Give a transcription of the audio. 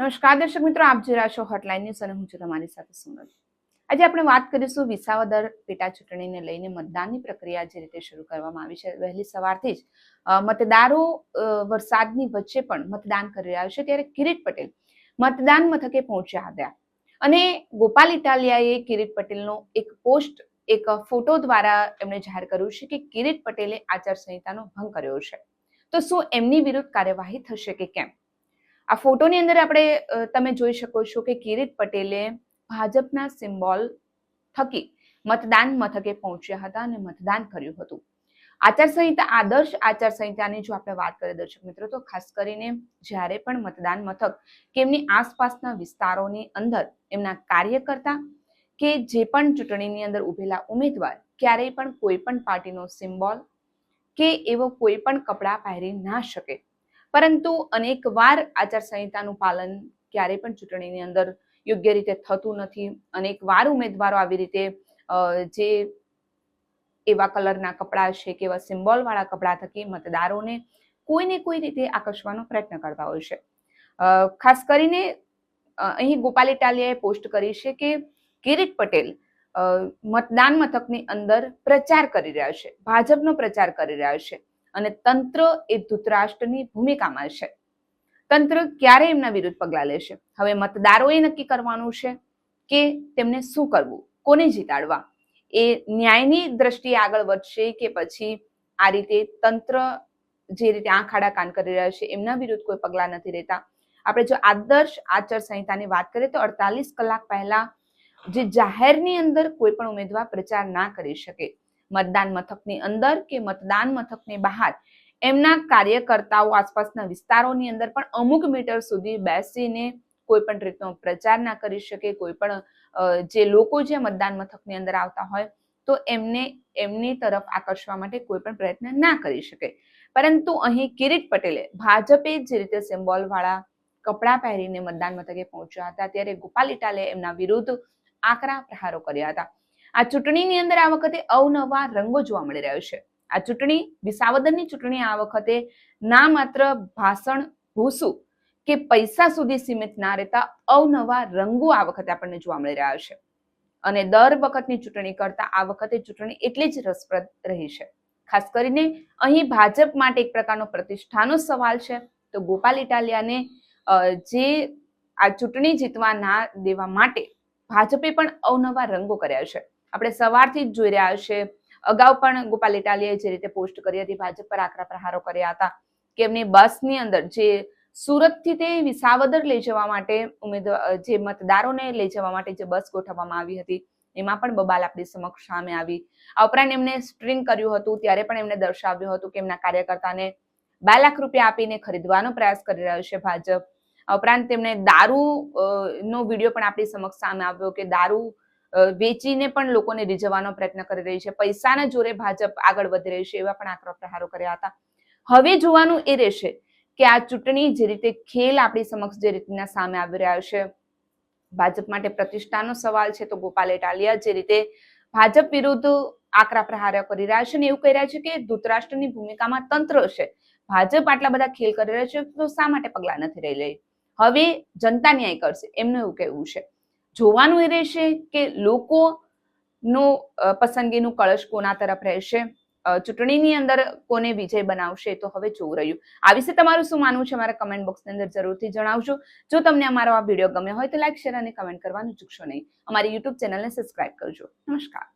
નમસ્કાર, દર્શક મિત્રો, આપ જોઈ રહ્યા છો હોટલાઇન ન્યૂઝ અને હું છું તમારી સાથે સુનલ. આજે આપણે વાત કરીશું વિસાવદર પેટા ચૂંટણીને લઈને મતદાનની પ્રક્રિયા જે રીતે શરૂ કરવામાં આવી છે. વહેલી સવારથી જ મતદારો વરસાદની વચ્ચે પણ મતદાન કરી રહ્યા છે ત્યારે કિરીટ પટેલ મતદાન મથકે પહોંચ્યા હતા. અને ગોપાલ ઇટાલિયાએ કિરીટ પટેલનો એક પોસ્ટ, એક ફોટો દ્વારા એમણે જાહેર કર્યું છે કે કિરીટ પટેલે આચારસંહિતાનો ભંગ કર્યો છે. તો શું એમની વિરુદ્ધ કાર્યવાહી થશે કે કેમ? આ ફોટોની અંદર આપણે તમે જોઈ શકો છો કે કિરીટ પટેલે ભાજપના સિમ્બોલ થકી મતદાન મથકે પહોંચ્યા હતા અને મતદાન કર્યું હતું. આચારસંહિતા, આદર્શ આચારસંહિતાની જો આપણે વાત કરીએ દર્શક મિત્રો, તો ખાસ કરીને જ્યારે પણ મતદાન મથક કે એમની આસપાસના વિસ્તારોની અંદર એમના કાર્યકર્તા કે જે પણ ચૂંટણીની અંદર ઉભેલા ઉમેદવાર ક્યારેય પણ કોઈ પણ પાર્ટીનો સિમ્બોલ કે એવો કોઈ પણ કપડાં પહેરી ના શકે. પરંતુ અનેકવાર આચારસંહિતાનું પાલન ક્યારેય પણ ચૂંટણીની અંદર યોગ્ય રીતે થતું નથી. અનેકવાર ઉમેદવારો આવી રીતે જે એવા કલરના કપડાં છે કે એવા સિમ્બોલવાળા કપડાં થકી મતદારોને કોઈને કોઈ રીતે આકર્ષવાનો પ્રયત્ન કરતા હોય છે. ખાસ કરીને અહીં ગોપાલ ઇટાલિયાએ પોસ્ટ કરી છે કે કિરીટ પટેલ મતદાન મથકની અંદર પ્રચાર કરી રહ્યા છે. ભાજપનો પ્રચાર કરી રહ્યા છે. અને તંત્ર એ ધૃતરાષ્ટ્રની ભૂમિકામાં છે. તંત્ર ક્યારે એમના વિરુદ્ધ પગલાં લેશે? હવે મતદારોએ નક્કી કરવાનું છે કે તેમને શું કરવું? કોને જીતાડવા? એ ન્યાયની દ્રષ્ટિએ આગળ વધશે કે પછી આ રીતે તંત્ર જે રીતે આંખ આડા કાન કરી રહ્યા છે એમના વિરુદ્ધ કોઈ પગલાં નથી રહેતા આપણે જો આદર્શ આચાર સંહિતાની વાત કરીએ તો અડતાલીસ કલાક પહેલા જે જાહેરની અંદર કોઈ પણ ઉમેદવાર પ્રચાર ના કરી શકે. મતદાન મથકની અંદર કે મતદાન મથકની બહાર. એમના કાર્યકર્તાઓ આસપાસના વિસ્તારોની અંદર પણ અમુક મીટર સુધી બેસીને કોઈ પણ રીતનો પ્રચાર ના કરી શકે, કોઈ પણ જે લોકો જે મતદાન મથકની અંદર આવતા હોય, તો એમને, એમની તરફ આકર્ષવા માટે કોઈ પણ પ્રયત્ન ના કરી શકે. પરંતુ અહીં કિરીટ પટેલે ભાજપે જે રીતે સિમ્બોલ વાળા કપડાં પહેરીને મતદાન મથકે પહોંચ્યા હતા, ત્યારે ગોપાલ ઇટાલે એમના વિરુદ્ધ આકરા પ્રહારો કર્યા હતા. આ ચૂંટણીની અંદર આ વખતે અવનવા રંગો જોવા મળી રહ્યો છે. આ ચૂંટણી વિસાવદરની ચૂંટણી આ વખતે ના માત્ર ભાષણ ભૂસું કે પૈસા સુધી સીમિત ના રહેતા અવનવા રંગો આ વખતે આપણને જોવા મળી રહ્યા છે. અને દર વખતની ચૂંટણી કરતા આ વખતે ચૂંટણી એટલી જ રસપ્રદ રહી છે. ખાસ કરીને અહીં ભાજપ માટે એક પ્રકારનો પ્રતિષ્ઠાનો સવાલ છે. તો ગોપાલ ઇટાલિયાને જે આ ચૂંટણી જીતવા ના દેવા માટે ભાજપે પણ અવનવા રંગો કર્યા છે. આપણે સવારથી જ જોઈ રહ્યા છે અગાઉ પણ ગોપાલ ઇટાલિયાએ જે રીતે પોસ્ટ કરી હતી, ભાજપ પર આકરા પ્રહારો કર્યા હતા કે એમની બસની અંદર જે સુરતથી તે વિસાવદર લઈ જવા માટે ઉમેદવાર જે મતદારોને લઈ જવા માટે જે બસ ગોઠવવામાં આવી હતી, એમાં પણ બબાલ આપણી સમક્ષ સામે આવી. આ ઉપરાંત એમને સ્ટ્રિંગ કર્યું હતું, ત્યારે પણ એમને દર્શાવ્યું હતું કે એમના કાર્યકર્તાને બે લાખ રૂપિયા આપીને ખરીદવાનો પ્રયાસ કરી રહ્યો છે ભાજપ. ઉપરાંત તેમણે દારૂ નો વીડિયો પણ આપણી સમક્ષ સામે આવ્યો કે દારૂ વેચીને પણ લોકોને રીઝવવાનો પ્રયત્ન કરી રહી છે. પૈસાના જોરે ભાજપ આગળ વધી રહી છે એવા પણ આકરા પ્રહારો કર્યા હતા. હવે જોવાનું એ રહેશે કે આ ચૂંટણી જે રીતે ખેલ આપણી સમક્ષ જે રીતના સામે આવી રહ્યા છે, ભાજપ માટે પ્રતિષ્ઠાનો સવાલ છે તો ગોપાલ ઇટાલિયા જે રીતે ભાજપ વિરુદ્ધ આકરા પ્રહારો કરી રહ્યા છે ને એવું કહી રહ્યા છે કે ધૂતરાષ્ટ્રની ભૂમિકામાં તંત્ર છે. ભાજપ આટલા બધા ખેલ કરી રહ્યા છે તો શા માટે પગલાં નથી રહી? રહી હવે જનતા ન્યાય કરશે એમનું એવું કહેવું છે. જોવાનું એ રહેશે કે લોકોનો પસંદગીનું કળશ કોના તરફ રહેશે? ચૂંટણીની અંદર કોને વિજય બનાવશે તો હવે જોવું રહ્યું. આ વિશે તમારું શું માનવું છે? મારા કમેન્ટ બોક્સની અંદર જરૂરથી જણાવજો. જો તમને અમારો આ વીડિયો ગમ્યો હોય તો લાઈક શેર અને કમેન્ટ કરવાનું ચૂકશો નહીં. અમારી યુટ્યુબ ચેનલને સબસ્ક્રાઇબ કરજો. નમસ્કાર.